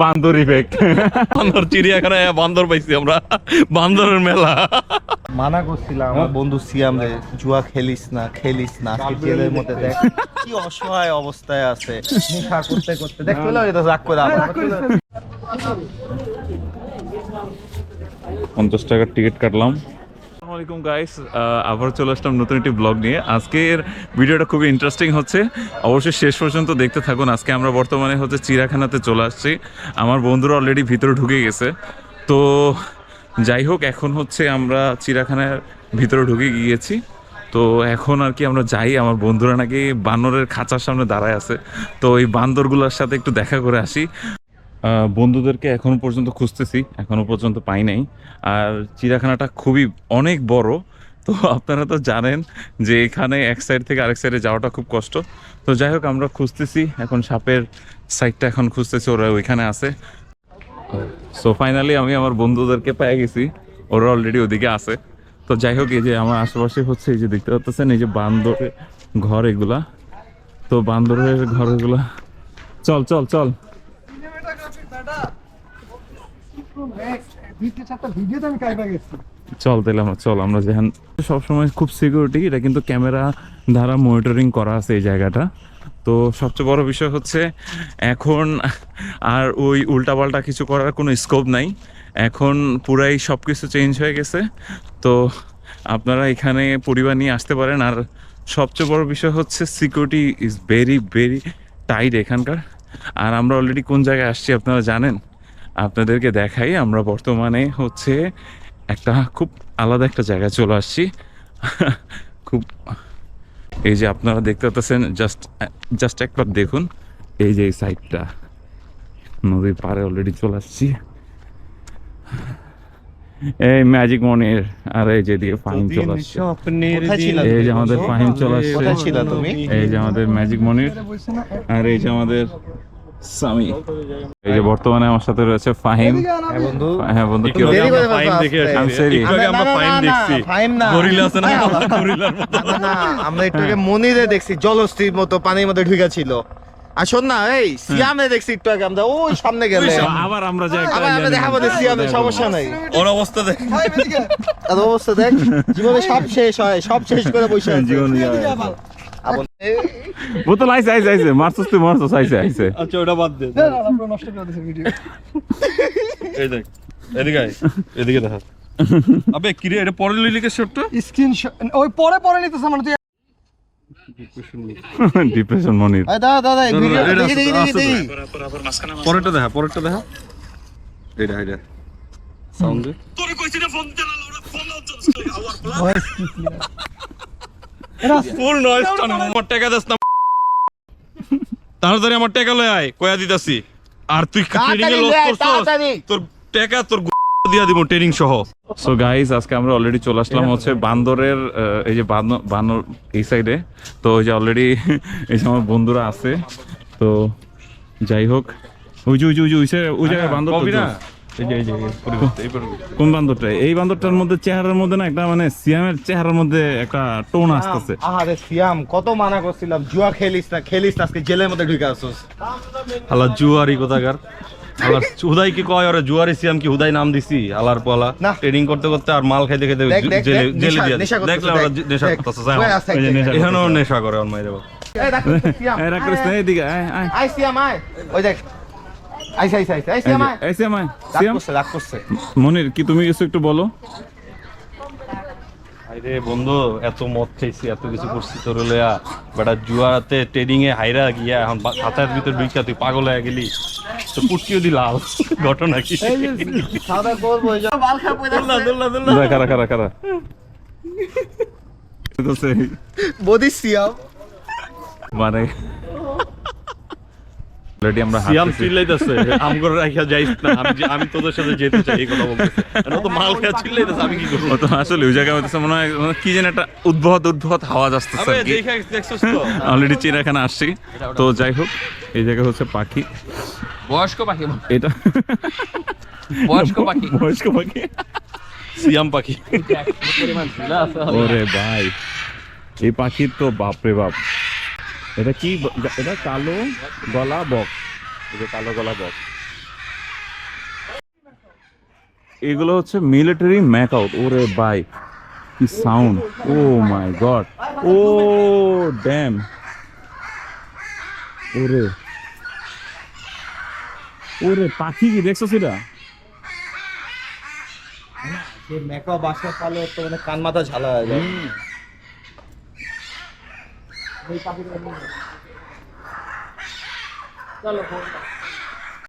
বান্দর ইফেক্ট বান্দর চিড়িয়াখানায় বান্দর পাইছি আমরা। বান্দরের মেলা। মানা করছিলাম আমার বন্ধু সিয়াম রে জুয়া খেলিস না খেলিস না জেলের মধ্যে দেখ কি অসহায় অবস্থায় আছে। নেশা করতে করতে দেখ পেল এটা রাগ করে আবার। পঞ্চাশ টাকার টিকিট কাটলাম। আসসালামাইকুম গাইস আবার চলে আসলাম নতুন একটি ব্লগ নিয়ে। আজকের ভিডিওটা খুবই ইন্টারেস্টিং হচ্ছে। অবশ্যই শেষ পর্যন্ত দেখতে থাকুন। আজকে আমরা বর্তমানে হচ্ছে চিড়াখানাতে চলে আসছি। আমার বন্ধুরা অলরেডি ভিতরে ঢুকে গেছে। তো যাই হোক, এখন হচ্ছে আমরা চিড়াখানার ভিতরে ঢুকে গিয়েছি। তো এখন আর কি আমরা যাই। আমার বন্ধুরা নাকি বানরের খাঁচার সামনে দাঁড়ায় আছে। তো এই বান্দরগুলোর সাথে একটু দেখা করে আসি। বন্ধুদেরকে এখনও পর্যন্ত খুঁজতেছি, এখনও পর্যন্ত পাই নাই। আর চিড়িয়াখানাটা খুবই অনেক বড়, তো আপনারা তো জানেন যে এখানে এক সাইড থেকে আরেক সাইডে যাওয়াটা খুব কষ্ট। তো যাই হোক, আমরা খুঁজতেছি, এখন সাপের সাইডটা এখন খুঁজতেছি, ওরা ওইখানে আছে। সো ফাইনালি আমি আমার বন্ধুদেরকে পেয়ে গেছি, ওরা অলরেডি ওদিকে আছে। তো যাই হোক, এই যে আমার আশেপাশে হচ্ছে, এই যে দেখতে পাচ্ছেন, এই যে বান্দরের ঘর এগুলা। তো বান্দরের ঘর এগুলা চল চল চল ভিডিও তো আমি কাইবা গেছি চল তাহলে আমরা, চল, আমরা যেখান সবসময় খুব সিকিউরিটি এটা কিন্তু ক্যামেরা দ্বারা মনিটরিং করা আছে এই জায়গাটা। তো সবচেয়ে বড় বিষয় হচ্ছে, এখন আর ওই উল্টাপাল্টা কিছু করার কোনো স্কোপ নাই। এখন পুরাই সব কিছু চেঞ্জ হয়ে গেছে। তো আপনারা এখানে পরিবার নিয়ে আসতে পারেন। আর সবচেয়ে বড় বিষয় হচ্ছে security is very very tight এখানকার। আর আমরা অলরেডি কোন জায়গায় আসছি আপনারা জানেন? আপনাদেরকে দেখাই আমরা বর্তমানে হচ্ছে একটা খুব আলাদা একটা জায়গায় চলে আসছি। খুব এই যে আপনারা দেখতে পাচ্ছেন জাস্ট জাস্ট একবার দেখুন। এই যে এই সাইডটা নদীর পাড়ে অলরেডি চলে আসছি। এই ম্যাজিক মনির আর এই যে দিয়ে ফাহিম চলে আসছে। এই যে আমাদের ফাহিম চলে আসছে। কোথায় ছিলা তুমি? এই যে আমাদের ম্যাজিক মনির আর এই যে আমাদের সামি এই যে বর্তমানে আমার সাথে রয়েছে ফাহিম। হ্যাঁ বন্ধু। হ্যাঁ বন্ধু কি দেখে আমরা দেখছি। ফাইন না। গরিলা আছে না? না, গরিলার মতো। না, না, আমরা একটু আগে মনিরে দেখছি জলস্থির মতো পানির মধ্যে ঢুকে ছিল। আর শোন না এই সিয়ামে দেখছি একটু আগে আমরা ওই সামনে গেলে। আবার আমরা যাই আবার আমরা দেখাবো না সিয়ামে সমস্যা নাই। ওর অবস্থা দেখ। আর অবস্থা দেখ। জীবনে সব শেষ হয় সব শেষ করে বসে জীবন বোতল আইছে আইছে আইছে। মারছস তুই মারছস আইছে আইছে। আচ্ছা ওটা বাদ দে। না না আমরা নষ্ট করে দিয়েছি ভিডিও। এই দেখ এদিকে আয় এদিকে দেখা। আবে কিরে এটা পরে লইলি কে শটটা স্ক্রিন ওই পরে পরে নিতেছে মানে তুই ডিপ্রেশন মনির। এই দাদা দাদা না, না, ভিডিও দেখি দেখি দেখি পরেরটা দেখা পরেরটা দেখা। এইটা এইটা সাউন্ড দে। ফুল নয়েজ আমার টাকা দাস না তাড়াতাড়ি আমার টাকা লয় আয় কয়া দিতাছি। আর তুই ট্রেনিং এ লস করছস তোর টাকা তোর দিয়া দিব ট্রেনিং সহ। সো গাইস আজকে আমরা অলরেডি চলে আসলাম হচ্ছে বান্দরের এই যে বান্দর বানর এই সাইডে তো ওই যে অলরেডি এই যে আমার বন্ধুরা আছে। তো যাই হোক ওই যে ওই যে ওই যে ওই জায়গায় বান্দর কোন বান্দরটা? এই বান্দরটার মধ্যে চেহারার মধ্যে না একটা মানে সিয়ামের চেহারার মধ্যে একটা টোন আসতেছে। আহারে সিয়াম কত মানা করছিলাম। জুয়া খেলিস না খেলিস আজকে জেলের মধ্যে ঢুকে আসছিস। আলা জুয়ারি কোথাকার? আলার হুদাই কি কয় ওরা? জুয়ারি সিয়াম কি হুদাই নাম দিছি? আলার পালা। না। ট্রেনিং করতে করতে আর মাল খাইতে খাইতে দেখ জেলে জেলে দিয়া দেখলে ওরা নেশা। করতেছে। এখানেও নেশা করে আমার মায়ের এই দেখ, সিয়াম, এই না, আয়, এইদিকে আয় আয়। আয় সিয়াম আয়। ওই দেখ আইসা আইসা আইসা। এই এই সিয়াম যে, সিয়াম? রাগ করছে। মনির কি তুমি কিছু একটু বলো? আরে বন্ধু এত মদ খাইছি এত কিছু করছি তোর লয়া বেটা জুয়াতে ট্রেডিং এ হাইরা গিয়া এখন খাতার ভিতর ঢুকিয়া তুই পাগল হয়ে গেলি। তো পুটকিও ঘটনা কি? খাওয়া দাওয়া এই যে মাল খাব দুল্লা, দুল্লা, দুল্লা। কারা কারা কারা বদি সিয়াম। মানে অলরেডি আমরা সিয়াম হাঁটতেছি। চিল্লাইতেছে আম করে রাখিয়া যাইস না আমি আমি তোদের সাথে যেতে চাই এই কথা বলতেছে। ও তো মাল খেয়ে চিল্লাইতেছে আমি কি করব? তো আসলে ওই জায়গায় মনে হয় মানে কি যেন একটা উদ্ভট উদ্ভট আওয়াজ আসতেছে দেখছস তো? অলরেডি চিড়িয়াখানা আসছি। তো যাই হোক এই জায়গা হচ্ছে পাখি। বয়স্ক পাখি এটা বয়স্ক পাখি। বয়স্ক পাখি। সিয়াম পাখি। ওরে ভাই এই পাখির তো বাপরে বাপ। এটা কি এটা কালো গলা বক। এটা কালো গলা বক। এগুলো হচ্ছে মিলিটারি ম্যাকআউট ওরে বাই কি sound oh my god oh damn ওরে। ওরে পাখি কি দেখছ সেটা? মেকআপ বাসা পালে তো মানে কান মাথা ঝালা হয়ে যায়। চলো